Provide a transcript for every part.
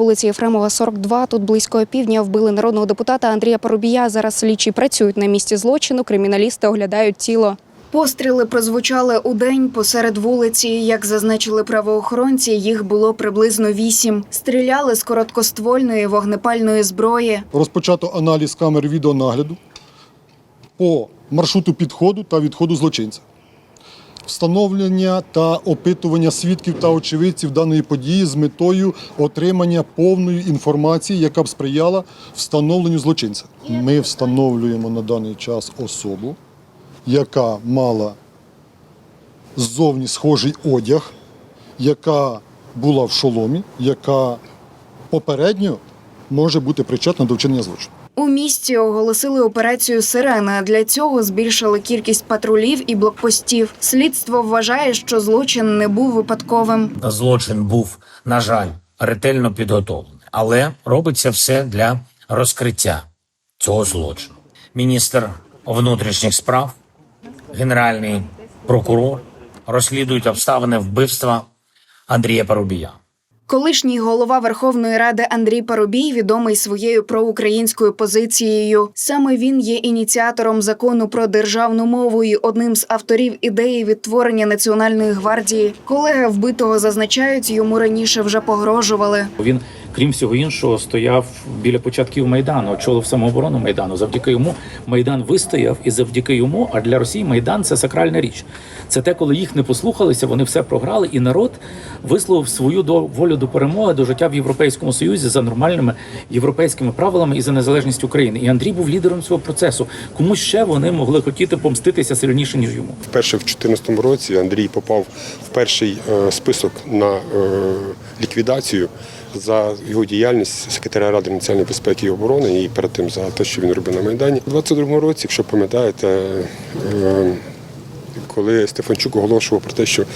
Вулиці Єфремова, 42. Тут близько півдня вбили народного депутата Андрія Парубія. Зараз слідчі працюють на місці злочину. Криміналісти оглядають тіло. Постріли прозвучали у день посеред вулиці. Як зазначили правоохоронці, їх було приблизно вісім. Стріляли з короткоствольної вогнепальної зброї. Розпочато аналіз камер відеонагляду по маршруту підходу та відходу злочинця. Встановлення та опитування свідків та очевидців даної події з метою отримання повної інформації, яка б сприяла встановленню злочинця. Ми встановлюємо на даний час особу, яка мала ззовні схожий одяг, яка була в шоломі, яка попередньо може бути причетна до вчинення злочину. У місті оголосили операцію Сирена. Для цього збільшили кількість патрулів і блокпостів. Слідство вважає, що злочин не був випадковим. злочин був, на жаль, ретельно підготовлений, але робиться все для розкриття цього злочину. Міністр внутрішніх справ, генеральний прокурор розслідують обставини вбивства Андрія Парубія. Колишній голова Верховної Ради Андрій Парубій відомий своєю проукраїнською позицією. Саме він є ініціатором закону про державну мову і одним з авторів ідеї відтворення національної гвардії. Колеги вбитого зазначають, йому раніше вже погрожували. Він, крім всього іншого, стояв біля початків майдану, очолив самооборону майдану. Завдяки йому майдан вистояв, і завдяки йому, а для Росії майдан це сакральна річ. Це те, коли їх не послухалися, вони все програли, і народ висловив свою волю до перемоги, до життя в Європейському Союзі за нормальними європейськими правилами і за незалежність України. І Андрій був лідером цього процесу. Кому ще вони могли хотіти помститися сильніше ніж йому? Вперше в 2014 році Андрій попав в перший е, список на е, ліквідацію за його діяльність секретаря Ради національної безпеки і оборони і перед тим за те, що він робив на Майдані. У 22-му році, якщо пам'ятаєте, е, коли Стефанчук оголошував про те, що е,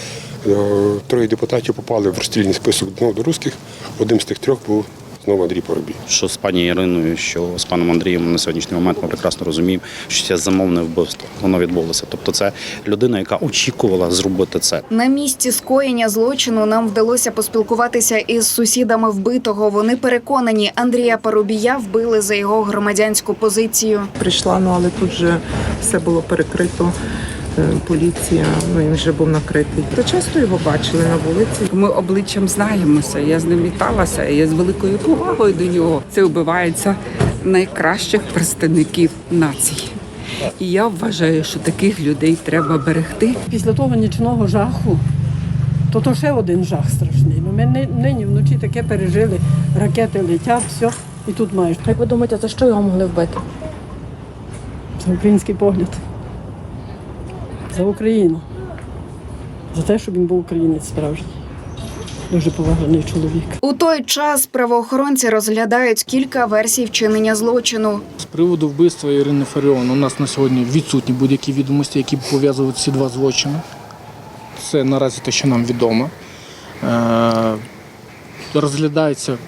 троє депутатів попали в розстрільний список знову до русських, одним з тих трьох був знову Андрій Поробій. що з пані Іриною, що з паном Андрієм на сьогоднішній момент ми прекрасно розуміємо, що це замовне вбивство. Воно відбулося. Тобто, це людина, яка очікувала зробити це. На місці скоєння злочину нам вдалося поспілкуватися із сусідами вбитого. Вони переконані, Андрія Парубія вбили за його громадянську позицію. прийшла, ну але тут же все було перекрито. Е, Поліція, ну він вже був накритий. То часто його бачили на вулиці. Ми обличчям знаємося. Я з ним віталася. Я з великою повагою до нього. Це вбивається найкращих представників нації. І я вважаю, що таких людей треба берегти. після того нічного жаху, то то ще один жах страшний. Ну, ми нині вночі таке пережили, ракети летять, все, і тут маєш. Як ви думаєте, за що його могли вбити? Це український погляд. За Україну. За те, щоб він був українець справжній. Дуже поважаний чоловік. У той час правоохоронці розглядають кілька версій вчинення злочину. З приводу вбивства Ірини Фаріон у нас на сьогодні відсутні будь-які відомості, які б пов'язують ці два злочини. Це наразі те, що нам відомо. Е, Розглядаються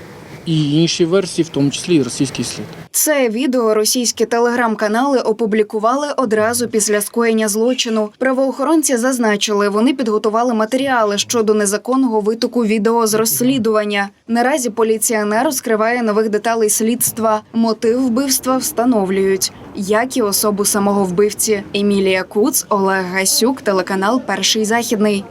і інші версії, в тому числі і російський слід. Це відео російські телеграм-канали опублікували одразу після скоєння злочину. Правоохоронці зазначили, вони підготували матеріали щодо незаконного витоку відео з розслідування. Наразі поліція не розкриває нових деталей слідства. Мотив вбивства встановлюють, як і особу самого вбивці. Емілія Куц, Олег Гасюк, телеканал Перший західний.